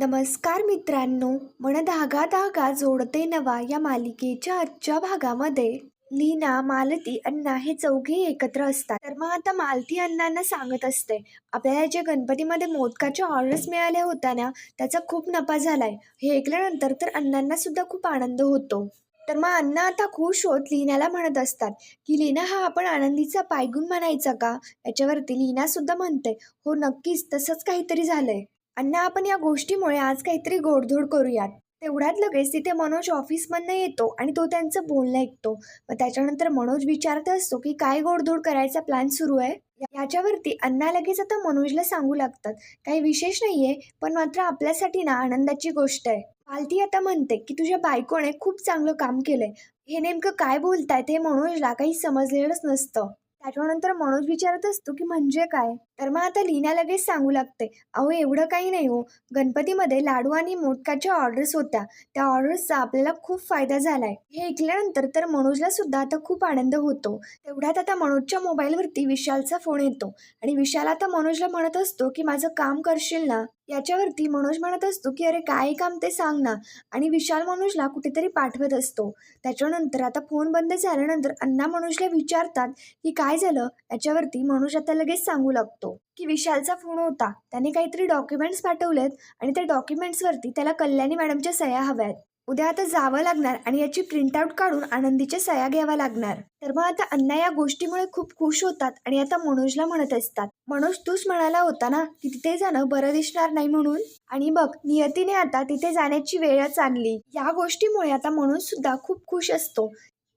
नमस्कार मित्रांनो मन धागा धागा जोडते नवा या मालिकेच्या आजच्या भागामध्ये. लीना मालती अण्णा हे चौघे एकत्र असतात. तर मग आता मालती अण्णांना सांगत असते आपल्याला जे गणपतीमध्ये मोदकाच्या ऑर्डर्स मिळाल्या होत्या ना त्याचा खूप नफा झालाय. हे ऐकल्यानंतर तर अण्णांना सुद्धा खूप आनंद होतो. तर मग अण्णा आता खुश होत लीनाला म्हणत असतात की लीना हा आपण आनंदीचा पायगुण म्हणायचा का? याच्यावरती लीना सुद्धा म्हणते हो नक्कीच तसंच काहीतरी झालंय. अण्णा आपण या गोष्टीमुळे आज काहीतरी गोडधोड करूयात. तेवढ्यात लगेच तिथे मनोज ऑफिसमधनं येतो आणि तो त्यांचं बोलणं ऐकतो. मग त्याच्यानंतर मनोज विचारत असतो की काय गोडधोड करायचा प्लॅन सुरू आहे? याच्यावरती अण्णा लगेच आता मनोजला सांगू लागतात. काही विशेष नाहीये पण मात्र आपल्यासाठी ना आनंदाची गोष्ट आहे. पालती आता म्हणते की तुझ्या बायकोने खूप चांगलं काम केलंय. हे नेमकं काय बोलतायत हे मनोजला काही समजलेलंच नसतं. त्याच्यानंतर मनोज विचारत असतो की म्हणजे काय? तर मग आता लीना लगेच सांगू लागते. अहो एवढं काही नाही हो. गणपतीमध्ये लाडू आणि मोदकाच्या ऑर्डर्स होत्या. त्या ऑर्डर्सचा आपल्याला खूप फायदा झालाय. हे ऐकल्यानंतर तर मनोजला सुद्धा आता खूप आनंद होतो. तेवढ्यात आता मनोजच्या मोबाईलवरती विशालचा फोन येतो. आणि विशाल आता मनोजला म्हणत असतो की माझं काम करशील ना? याच्यावरती मनोज म्हणत असतो की अरे काय काम ते सांग ना. आणि विशाल मनोजला कुठेतरी पाठवत असतो. त्याच्यानंतर आता फोन बंद झाल्यानंतर अण्णा मनोजला विचारतात की काय झालं? याच्यावरती मनोज आता लगेच सांगू लागतो की विशालचा फोन होता. त्याने काहीतरी डॉक्युमेंट्स पाठवलेत आणि त्या डॉक्युमेंट्सवरती त्याला कल्याणी मॅडमच्या सह्या हव्यात. उद्या आता जावं लागणार आणि याची प्रिंटआउट काढून आनंदीच्या सह्या घ्याव्या लागणार. तर मग आता अण्णा या गोष्टीमुळे खूप खुश होतात आणि आता मनोजला म्हणत असतात मनोज तूच म्हणाला होता ना की तिथे जाणं बरं दिसणार नाही म्हणून? आणि बघ नियतीने आता तिथे जाण्याची वेळच आणली या गोष्टीमुळे आता मनोज सुद्धा खूप खुश असतो.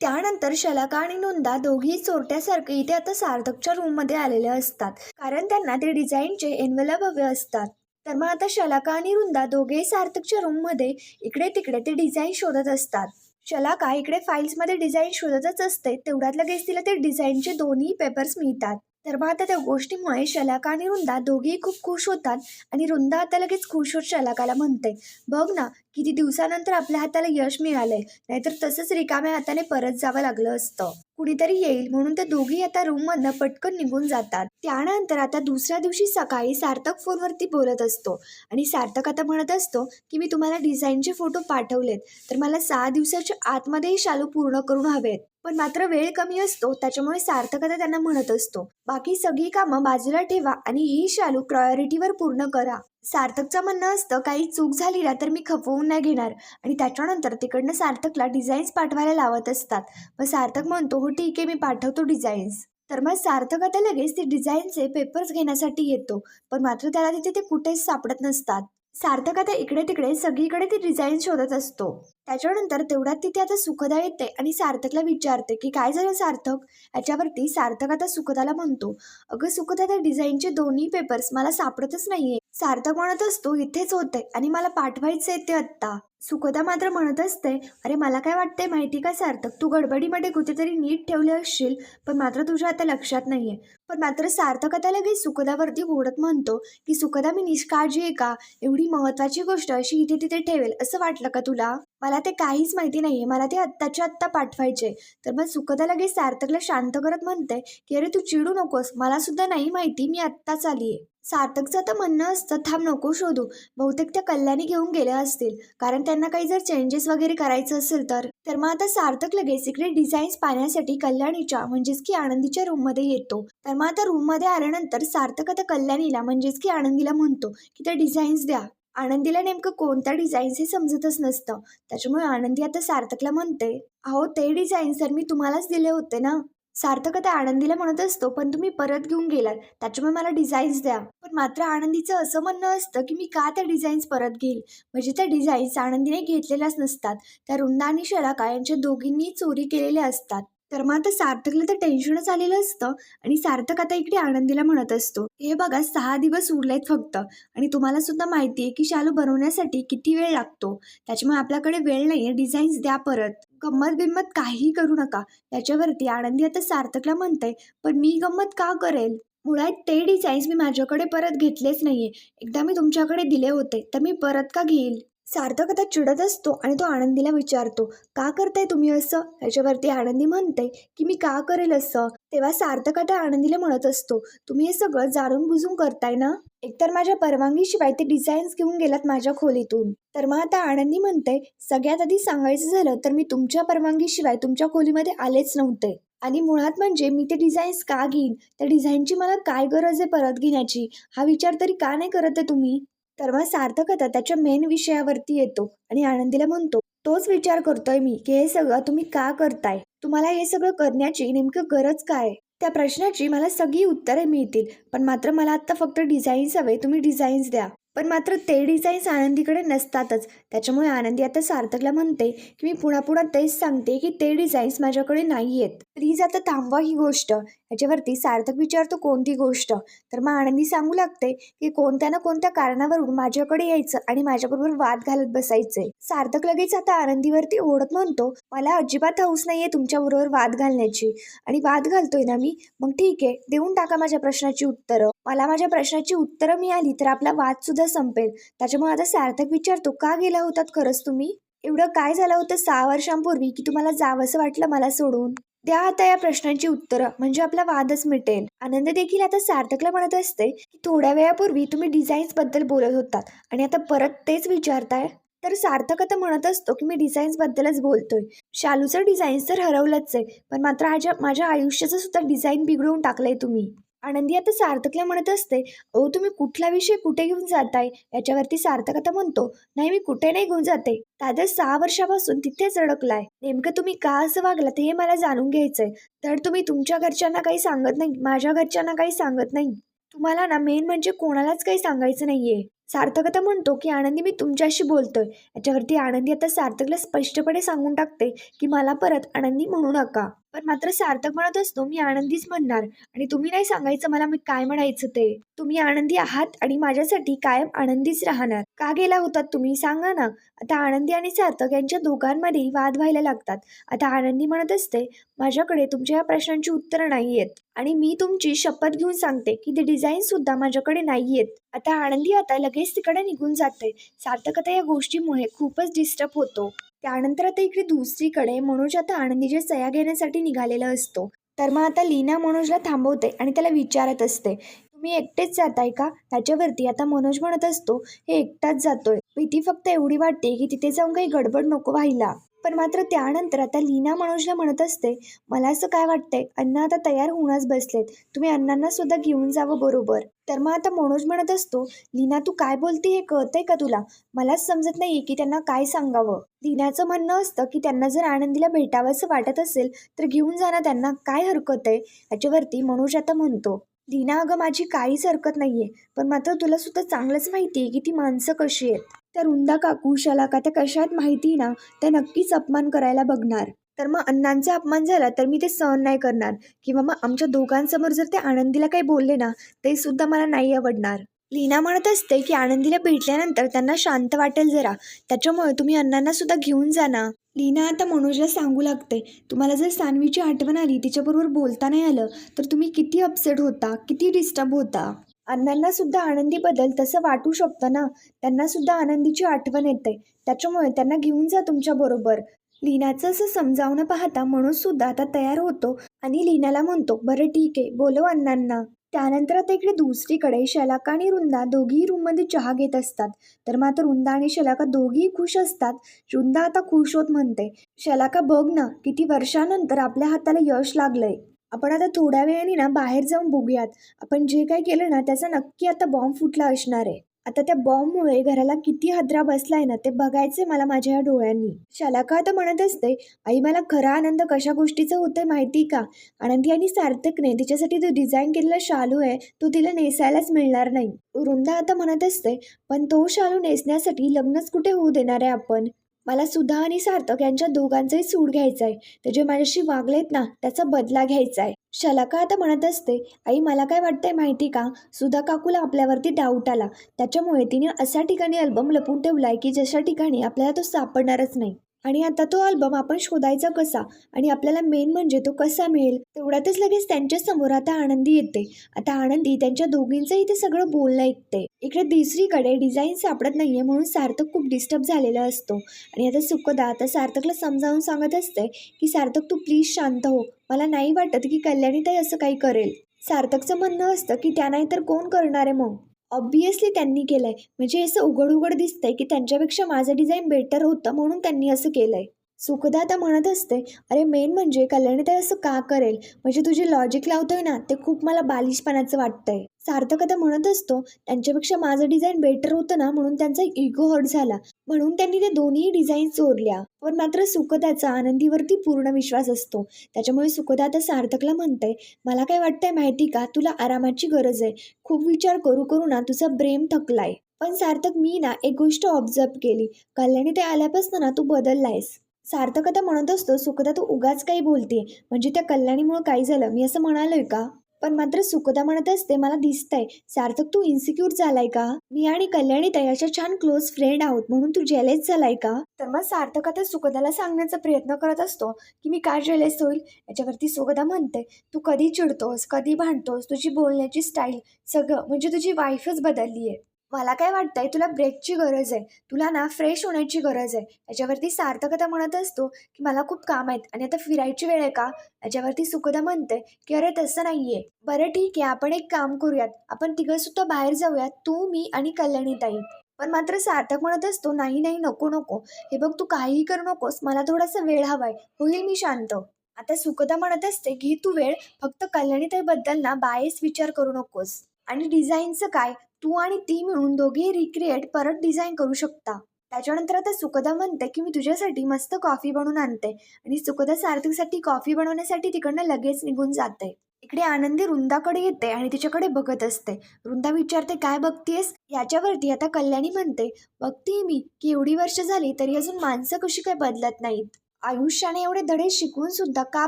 त्यानंतर शलाका आणि नोंदा दोघी चोरट्यासारखे इथे आता सार्थकच्या रूममध्ये आलेले असतात. कारण त्यांना ते डिझाईनचे एनवेलप हवे असतात. तर मग आता शलाका आणि रुंदा दोघेही सार्थकच्या रूममध्ये इकडे तिकडे ते डिझाईन शोधत असतात. शलाका इकडे फाईल्समध्ये डिझाईन शोधतच असते. तेवढ्यात लगेच तिला ते डिझाईनचे दोन्ही पेपर्स मिळतात. तर मग आता त्या गोष्टीमुळे शलाका आणि रुंदा दोघेही खूप खुश होतात. आणि रुंदा आता लगेच खुश होत शलाकाला म्हणते बघ ना किती दिवसानंतर आपल्या हाताला यश मिळालंय. नाहीतर तसंच रिकाम्या हाताने परत जावं लागलं असतं. कुणीतरी येईल म्हणून ते दोघी आता रूममधनं पटकन निघून जातात. त्यानंतर आता दुसऱ्या दिवशी सकाळी सार्थक फोनवरती बोलत असतो. आणि सार्थक आता म्हणत असतो की मी तुम्हाला डिझाईनचे फोटो पाठवलेत. तर मला सहा दिवसाच्या आतमध्ये हे शालू पूर्ण करून हवेत. पण मात्र वेळ कमी असतो त्याच्यामुळे सार्थक आता त्यांना म्हणत असतो बाकी सगळी कामं बाजूला ठेवा आणि ही शालू प्रायोरिटीवर पूर्ण करा. सार्थकचं म्हणणं असतं काही चूक झाली ना तर मी खपवून नाही घेणार. आणि त्याच्यानंतर तिकडनं सार्थकला डिझाईन्स पाठवायला लावत असतात. मग सार्थक म्हणतो हो ठीक आहे मी पाठवतो डिझाईन्स तर मग सार्थक आता लगेच ते डिझाईनचे पेपर्स घेण्यासाठी येतो. पण मात्र त्याला तिथे ते कुठेच सापडत नसतात. सार्थक आता इकडे तिकडे सगळीकडे ते डिझाईन शोधत असतो. त्याच्यानंतर तेवढ्यात तिथे आता सुखदा येते आणि सार्थकला विचारते की काय झालं सार्थक? याच्यावरती सार्थक आता सुखदाला म्हणतो अगं सुखदा त्या डिझाईनचे दोन्ही पेपर्स मला सापडतच नाहीये. सार्थक म्हणत असतो इथेच होते आणि मला पाठवायचे ते आत्ता. सुखदा मात्र म्हणत असते अरे मला काय वाटतंय माहिती का सार्थक? तू गडबडीमध्ये कुठेतरी नीट ठेवले असशील पण मात्र तुझ्या आता लक्षात नाहीये. पण मात्र सार्थक आता लगेच सुखदावरती ओढत म्हणतो की सुखदा मी निष्काळजी आहे का? एवढी महत्वाची गोष्ट अशी इथे तिथे ठेवेल असं वाटलं का तुला? मला ते काहीच माहिती नाहीये मला ते आत्ताच्या आत्ता पाठवायचे तर मग सुखदा लगेच सार्थकला शांत करत म्हणते की अरे तू चिडू नकोस मला सुद्धा नाही माहिती मी आत्ताच आली आहे सार्थकचं तर म्हणणं असतं थांब नको शोधू. बहुतेक त्या कल्याणी घेऊन गेल्या असतील कारण त्यांना काही जर चेंजेस वगैरे करायचं असेल तर तर मग आता सार्थक लगेच इकडे डिझाईन्स पाहण्यासाठी कल्याणीच्या म्हणजेच की आनंदीच्या रूममध्ये येतो. तर मग आता रूममध्ये आल्यानंतर सार्थक आता कल्याणीला म्हणजेच की आनंदीला म्हणतो की त्या डिझाईन्स द्या. आनंदीला नेमकं कोणत्या डिझाईन्स हे समजतच नसतं. त्याच्यामुळे आनंदी आता सार्थकला म्हणते अहो ते डिझाईन्स तर मी तुम्हालाच दिले होते ना. सार्थकता आनंदीला म्हणत असतो पण तुम्ही परत घेऊन गेलात त्याच्यामुळे मला डिझाईन्स द्या. पण मात्र आनंदीचं असं म्हणणं असतं की मी का त्या डिझाईन्स परत घेईल? म्हणजे त्या डिझाईन्स आनंदीने घेतलेल्याच नसतात. त्या रुंदा आणि शलाका यांच्या दोघींनी चोरी केलेल्या असतात. तर मग आता सार्थकला तर टेन्शनच आलेलं असतं आणि सार्थक आता इकडे आनंदीला म्हणत असतो हे बघा सहा दिवस उरलेत फक्त आणि तुम्हाला सुद्धा माहिती आहे की शालू बनवण्यासाठी किती वेळ लागतो. त्याच्यामुळे आपल्याकडे वेळ नाही आहे डिझाईन्स द्या परत. गंमत बिंमत काहीही करू नका. त्याच्यावरती आनंदी आता सार्थकला म्हणते पण मी गंमत का करेल? मुळात ते डिझाईन्स मी माझ्याकडे परत घेतलेच नाहीये. एकदा मी तुमच्याकडे दिले होते तर मी परत का घेईल? सार्थक आता चिडत असतो आणि तो आनंदीला विचारतो का करताय तुम्ही असं? याच्यावरती आनंदी म्हणते की मी का करेल असं? तेव्हा सार्थक आता आनंदीला म्हणत असतो तुम्ही हे सगळं जाणून बुजून करताय ना? एकतर माझ्या परवानगीशिवाय ते डिझाईन्स घेऊन गेलात माझ्या खोलीतून. तर मग आता आनंदी म्हणते सगळ्यात आधी सांगायचं झालं तर मी तुमच्या परवानगीशिवाय तुमच्या खोलीमध्ये आलेच नव्हते. आणि मुळात म्हणजे मी ते डिझाईन्स का घेईन? त्या डिझाईनची मला काय गरज आहे परत घेण्याची? हा विचार तरी का नाही करत आहे तुम्ही? तर मग सार्थक आता त्याच्या मेन विषयावरती येतो आणि आनंदीला म्हणतो तोच विचार करतोय मी की हे सगळं तुम्ही का करताय? तुम्हाला हे सगळं करण्याची नेमकं गरज काय? त्या प्रश्नाची मला सगळी उत्तरे मिळतील पण मात्र मला आत्ता फक्त डिझाईन्स हवे तुम्ही डिझाईन्स द्या. पण मात्र ते डिझाईन्स आनंदीकडे नसतातच. त्याच्यामुळे आनंदी आता सार्थकला म्हणते की मी पुन्हा पुन्हा तेच सांगते की ते डिझाईन्स माझ्याकडे नाही आहेत प्लीज आता थांबवा ही गोष्ट. ह्याच्यावरती सार्थक विचारतो कोणती गोष्ट? तर मग आनंदी सांगू लागते की कोणत्या ना कोणत्या कारणावरून माझ्याकडे यायचं आणि माझ्याबरोबर वाद घालत बसायचंय सार्थक लगेच आता आनंदीवरती ओढत म्हणतो मला अजिबात हौस नाहीये तुमच्याबरोबर वाद घालण्याची. आणि वाद घालतोय ना मी? मग ठीक आहे देऊन टाका माझ्या प्रश्नाची उत्तरं. मला माझ्या प्रश्नाची उत्तरं मिळाली तर आपला वाद सुद्धा संपेल. त्याच्यामुळे आता सार्थक विचारतो का गेला होतात खरंच तुम्ही? एवढं काय झालं होतं सहा वर्षांपूर्वी की तुम्हाला जावंसं वाटलं मला सोडून? द्या आता या प्रश्नांची उत्तरं म्हणजे आपला वादच मिटेल. आनंद देखील आता सार्थकला म्हणत असते की थोड्या वेळापूर्वी तुम्ही डिझाईन्सबद्दल बोलत होतात आणि आता परत तेच विचारताय? तर सार्थक आता म्हणत असतो की मी डिझाईन्स बद्दलच बोलतोय. शालूचं डिझाईन्स तर हरवलंच आहे पण मात्र माझ्या माझ्या आयुष्याचं सुद्धा डिझाईन बिघडवून टाकलंय तुम्ही. आनंदी आता सार्थकला म्हणत असते अहो तुम्ही कुठला विषय कुठे घेऊन जाताय? याच्यावरती सार्थक आता म्हणतो नाही मी कुठे नाही घेऊन जाते. दादा सहा वर्षापासून तिथेच अडकलाय. नेमकं तुम्ही का असं वागलात हे मला जाणून घ्यायचंय. तर तुम्ही तुमच्या घरच्यांना काही सांगत नाही माझ्या घरच्यांना काही सांगत नाही. तुम्हाला ना मेन म्हणजे कोणालाच काही सांगायचं नाहीये. सार्थक आता म्हणतो की आनंदी मी तुमच्याशी बोलतोय. याच्यावरती आनंदी आता सार्थकला स्पष्टपणे सांगून टाकते की मला परत आनंदी म्हणू नका. पण मात्र सार्थक म्हणत असतो मी आनंदीच म्हणणार. आणि तुम्ही नाही सांगायचं मला मी काय म्हणायचं ते. तुम्ही आनंदी आहात आणि माझ्यासाठी कायम आनंदीच राहणार. का गेला होतात तुम्ही? सांगा ना. आता आनंदी आणि सार्थक यांच्या दोघांमध्ये वाद व्हायला लागतात. आता आनंदी म्हणत असते माझ्याकडे तुमच्या या प्रश्नांची उत्तरं नाही आहेत आणि मी तुमची शपथ घेऊन सांगते की ते डिझाईन सुद्धा माझ्याकडे नाही आहेत आता आनंदी आता लगेच तिकडे निघून जाते सार्थक आता या गोष्टीमुळे खूपच डिस्टर्ब होतो. त्यानंतर आता इकडे दुसरीकडे मनोज आता आनंदीच्या सया घेण्यासाठी निघालेला असतो. तर मग आता लीना मनोजला थांबवते आणि त्याला विचारत असते तुम्ही एकटेच जाताय का? त्याच्यावरती आता मनोज म्हणत असतो हे एकटाच जातोय. भीती फक्त एवढी वाटते की तिथे जाऊन काही गडबड नको व्हायला. पण मात्र त्यानंतर आता लीना मनोजला म्हणत असते मला असं काय वाटतंय? अण्णा आता तयार होऊनच बसलेत. तुम्ही अण्णांना सुद्धा घेऊन जावं बरोबर. तर मग आता मनोज म्हणत असतो लीना तू काय बोलते हे कळतंय का तुला? मलाच समजत नाहीये की त्यांना काय सांगावं. लीनाचं म्हणणं असतं की त्यांना जर आनंदीला भेटावंसं वाटत असेल तर घेऊन जाणं त्यांना काय हरकत आहे? याच्यावरती मनोज आता म्हणतो लीना अगं माझी काहीच हरकत नाहीये पण मात्र तुला सुद्धा चांगलंच माहिती आहे की ती माणसं कशी आहेत. त्या रुंदा काकू शलाका त्या कशा आहेत माहिती ना त्या नक्कीच अपमान करायला बघणार. तर मग अण्णांचा अपमान झाला तर मी ते सहन नाही करणार. किंवा मग आमच्या दोघांसमोर जर ते आनंदीला काही बोलले ना ते सुद्धा मला नाही आवडणार. लीना म्हणत असते की आनंदीला भेटल्यानंतर त्यांना शांत वाटेल जरा. त्याच्यामुळे तुम्ही अण्णांना सुद्धा घेऊन जा ना. लीना आता मनोजला सांगू लागते. तुम्हाला जर सानवीची आठवण आली तिच्याबरोबर बोलता नाही आलं तर तुम्ही किती अपसेट होता किती डिस्टर्ब होता. अण्णांना सुद्धा आनंदीबद्दल तसं वाटू शकतं ना. त्यांना सुद्धा आनंदीची आठवण येते. त्याच्यामुळे त्यांना घेऊन जा तुमच्या बरोबर. लीनाचं असं समजावणं पाहता मनोज सुद्धा आता तयार होतो आणि लीनाला म्हणतो बरं ठीक आहे. बोलव अण्णांना. त्यानंतर आता इकडे दुसरीकडे शलाका आणि रुंदा दोघीही रूममध्ये चहा घेत असतात. तर मात्र रुंदा आणि शलाका दोघीही खुश असतात. रुंदा आता खुश होत म्हणते शलाका बघ ना किती वर्षानंतर आपल्या हाताला यश लागलंय. आपण आता थोड्या वेळाने ना बाहेर जाऊन बघूयात. आपण जे काही केलं ना त्याचा नक्की आता बॉम्ब फुटला असणार आहे. आता त्या बॉम्बमुळे घराला किती हादरा बसलाय ना ते बघायचे मला माझ्या या डोळ्यांनी. शलाका आता म्हणत असते आई मला खरा आनंद कशा गोष्टीचा होतोय माहिती का? आनंदी आणि सार्थकने तिच्यासाठी जो डिझाईन केलेला शालू आहे तो तिला नेसायलाच मिळणार नाही. वृंदा आता म्हणत असते पण तो शालू नेसण्यासाठी लग्नच कुठे होऊ देणार आहे आपण? मला सुधा आणि सार्थक यांच्या दोघांचाही सूड घ्यायचा आहे ते जे माझ्याशी वागलेत ना त्याचा बदला घ्यायचा आहे शलाका आता म्हणत असते? आई मला काय वाटतंय माहिती का? सुधा काकूला आपल्यावरती डाऊट आला. त्याच्यामुळे तिने अशा ठिकाणी अल्बम लपून ठेवलाय की जशा ठिकाणी आपल्याला तो सापडणारच नाही. आणि आता तो अल्बम आपण शोधायचा कसा? आणि आपल्याला मेन म्हणजे तो कसा मिळेल? तेवढ्यातच लगेच त्यांच्यासमोर आता आनंदी येते. आता आनंदी त्यांच्या दोघींचं इथे सगळं बोलणं ऐकते. इकडे दुसरीकडे डिझाईन सापडत नाहीये म्हणून सार्थक खूप डिस्टर्ब झालेला असतो. आणि आता सुखदा आता सार्थकला समजावून सांगत असते की सार्थक तू प्लीज शांत हो. मला नाही वाटत की कल्याणीताई असं काही करेल. सार्थकचं म्हणणं असतं की त्या नाही तर कोण करणार आहे मग? ऑब्वियसली त्यांनी केलंय. म्हणजे असं उघड उघड दिसतंय की त्यांच्यापेक्षा माझं डिझाईन बेटर होतं म्हणून त्यांनी असं केलंय. सुखदा आता म्हणत असते अरे मेन म्हणजे कल्याणीताई असं का करेल? म्हणजे तुझे लॉजिक लावतोय ना ते खूप मला बालिशपणाचं वाटतंय. सार्थक आता म्हणत असतो त्यांच्यापेक्षा माझं डिझाईन बेटर होतं ना म्हणून त्यांचा इगो हर्ट झाला. म्हणून त्यांनी ते दोन्ही डिझाईन चोरल्या पण मात्र सुखदाचा आनंदीवरती पूर्ण विश्वास असतो. त्याच्यामुळे सुखदा आता सार्थकला म्हणते मला काय वाटतंय माहिती का? तुला आरामाची गरज आहे. खूप विचार करू करू ना तुझा ब्रेम थकलाय. पण सार्थक मी ना एक गोष्ट ऑब्झर्व केली. कल्याणी ते आल्यापासून ना तू बदललायस. सार्थक आता म्हणत असतो सुखदा तू उगाच काही बोलते म्हणजे त्या कल्याणीमुळे काय झालं? मी असं म्हणालोय का? पण मात्र सुखदा म्हणत असते मला दिसतंय. सार्थक तू इन्सिक्यूर झालाय का? मी आणि कल्याणी तयाच्या अशा छान क्लोज फ्रेंड आहोत म्हणून तू जेलेस झालाय का? तर मग सार्थक आता सुखदाला सांगण्याचा प्रयत्न करत असतो की मी काय जेलेस होईल? याच्यावरती सुखदा म्हणते तू कधी चिडतोस कधी भांडतोस? तुझी बोलण्याची स्टाईल सगळं म्हणजे तुझी वाईफच बदलली आहे मला काय वाटतंय तुला ब्रेकची गरज आहे. तुला ना फ्रेश होण्याची गरज आहे. याच्यावरती सार्थक आता म्हणत असतो की मला खूप काम आहेत. आणि आता फिरायची वेळ आहे का? याच्यावरती सुखदा म्हणते की अरे तसं नाहीये. बरं ठीक आहे. आपण एक काम करूयात. आपण तिघंसुद्धा बाहेर जाऊयात. तू मी आणि कल्याणीताई पण मात्र सार्थक म्हणत असतो नाही नाही नको नको. हे बघ तू काहीही करू नकोस. मला थोडासा वेळ हवाय. होईल मी शांत. आता सुखदा म्हणत असते की तू वेळ. फक्त कल्याणीताईबद्दल ना बायस विचार करू नकोस. आणि डिझाईनचं काय? तू आणि ती मिळून दोघेही रिक्रिएट परत डिझाईन करू शकता. त्याच्यानंतर आता सुखदा म्हणते की मी तुझ्यासाठी मस्त कॉफी बनवून आणते. आणि सुखदा सार्थकसाठी कॉफी बनवण्यासाठी तिकडनं लगेच निघून जाते. इकडे आनंदी रुंदाकडे येते आणि तिच्याकडे बघत असते. वृंदा विचारते काय बघतीयस? याच्यावरती आता कल्याणी म्हणते बघतीये मी की एवढी वर्ष झाली तरी अजून माणसं कशी काय बदलत नाहीत? आयुष्याने एवढे धडे शिकून सुद्धा का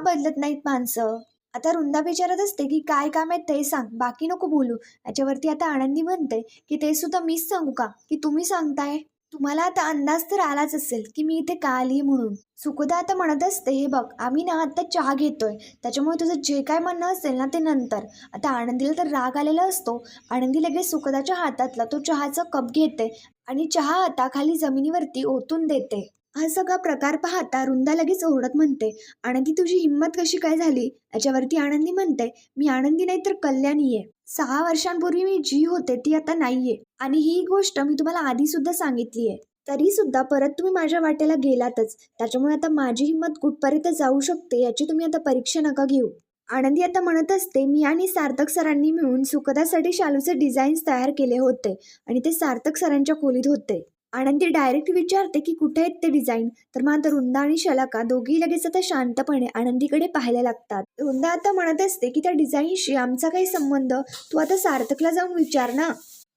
बदलत नाहीत माणसं? आता रुंदा विचारत असते की काय काम आहे ते सांग. बाकी नको बोलू. याच्यावरती आता आनंदी म्हणते की ते सुद्धा मीच सांगू का? की तुम्ही सांगताय? तुम्हाला आता अंदाज तर आलाच असेल की मी इथे का आली म्हणून. सुखदा आता म्हणत असते हे बघ आम्ही ना आता चहा घेतोय. त्याच्यामुळे तुझं जे काय म्हणणं असेल ना ते नंतर. आता आनंदीला तर राग आलेला असतो. आनंदी लगेच सुखदाच्या हातातला तो चहाचा कप घेते आणि चहा आता खाली जमिनीवरती ओतून देते. हा सगळा प्रकार पाहता रुंदा लगेच ओरडत म्हणते आनंदी तुझी हिंमत कशी काय झाली? याच्यावरती आनंदी म्हणते मी आनंदी नाही तर कल्याणी आहे. सहा वर्षांपूर्वी मी जी होते ती आता नाहीये. आणि ही गोष्ट मी तुम्हाला आधी सुद्धा सांगितली आहे. तरी सुद्धा परत तुम्ही माझ्या वाटेला गेलातच. त्याच्यामुळे आता माझी हिंमत कुठपर्यंत जाऊ शकते याची तुम्ही आता परीक्षा नका घेऊ. आनंदी आता म्हणत असते मी आणि सार्थक सरांनी मिळून सुखदासाठी शालूचे डिझाईन्स तयार केले होते आणि ते सार्थक सरांच्या खोलीत होते. आनंदी डायरेक्ट विचारते की कुठे आहेत ते डिझाईन तर मात्र रुंदा आणि शलाका दोघी लगेच आता शांतपणे आनंदीकडे पाहायला लागतात. रुंदा आता म्हणत असते की त्या डिझाईनशी आमचा काही संबंध तू आता सार्थकला जाऊन विचार ना.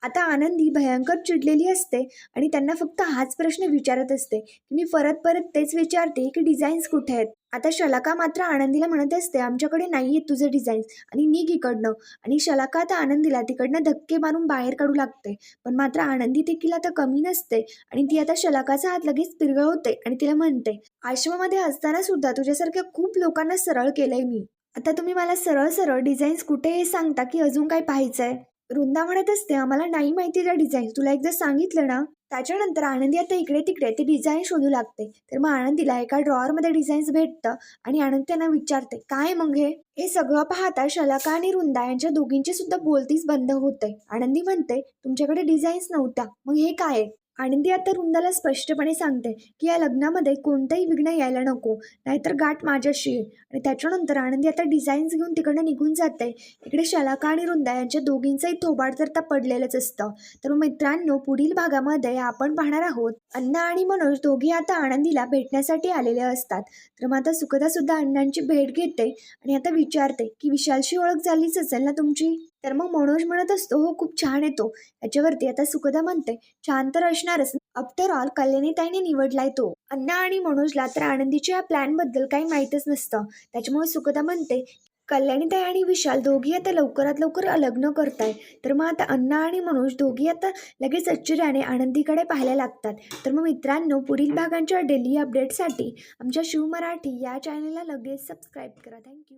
आता आनंदी भयंकर चिडलेली असते आणि त्यांना फक्त हाच प्रश्न विचारत असते की मी परत परत तेच विचारते की डिझाईन्स कुठे आहेत? आता शलाका मात्र आनंदीला म्हणत असते आमच्याकडे नाही आहेत तुझे डिझाईन्स आणि निघ इकडनं. आणि शलाका आता आनंदीला तिकडनं धक्के मारून बाहेर काढू लागते. पण मात्र आनंदी देखील आता कमी नसते आणि ती आता शलाकाचा हात लगेच पिरगळवते आणि तिला म्हणते आश्रमामध्ये असताना सुद्धा तुझ्यासारख्या खूप लोकांना सरळ केलंय मी. आता तुम्ही मला सरळ सरळ डिझाईन्स कुठे हे सांगता की अजून काय पाहायचंय? वृंदा म्हणत असते आम्हाला नाही माहिती त्या डिझाईन तुला एकदा सांगितलं ना त्याच्यानंतर आनंदी आता इकडे तिकडे ती डिझाईन शोधू लागते. तर मग आनंदीला एका ड्रॉअरमध्ये डिझाईन्स भेटतं आणि आनंद त्यांना विचारते काय मग हे? हे सगळं पाहता शलाका आणि रुंदा यांच्या दोघींची सुद्धा बोलतीच बंद होते आनंदी म्हणते तुमच्याकडे डिझाईन्स नव्हत्या. मग हे काय? आहे आनंदी आता वृंदाला स्पष्टपणे सांगते की या लग्नामध्ये कोणतंही विघ्न यायला नको नाहीतर गाठ माझ्याशी आहे आणि त्याच्यानंतर आनंदी आता डिझाईन्स घेऊन तिकडनं निघून जाते. इकडे शलाका आणि वृंदा यांच्या दोघींचंही थोबाड तर त्या पडलेलंच असतं. तर मित्रांनो पुढील भागामध्ये आपण पाहणार आहोत अण्णा आणि मनोज दोघी आता आनंदीला भेटण्यासाठी आलेले असतात. तर मग आता सुखदा सुद्धा अण्णांची भेट घेते आणि आता विचारते की विशालशी ओळख झालीच असेल ना तुमची? तर मग मनोज म्हणत असतो हो खूप छान येतो याच्यावरती आता सुखदा म्हणते छान तर असणारच. आफ्टर ऑल कल्याणीताईने निवडलाय तो. अण्णा आणि मनोजला तर आनंदीच्या या प्लॅनबद्दल काही माहीतच नसतं. त्याच्यामुळे सुखदा म्हणते कल्याणीताई आणि विशाल दोघी आता लवकरात लवकर लग्न करताय. तर मग आता अण्णा आणि मनोज दोघी आता लगेच आश्चर्याने आनंदीकडे पाहायला लागतात. तर मग मित्रांनो पुढील भागांच्या डेली अपडेटसाठी आमच्या शिव मराठी या चॅनलला लगेच सबस्क्राईब करा. थँक्यू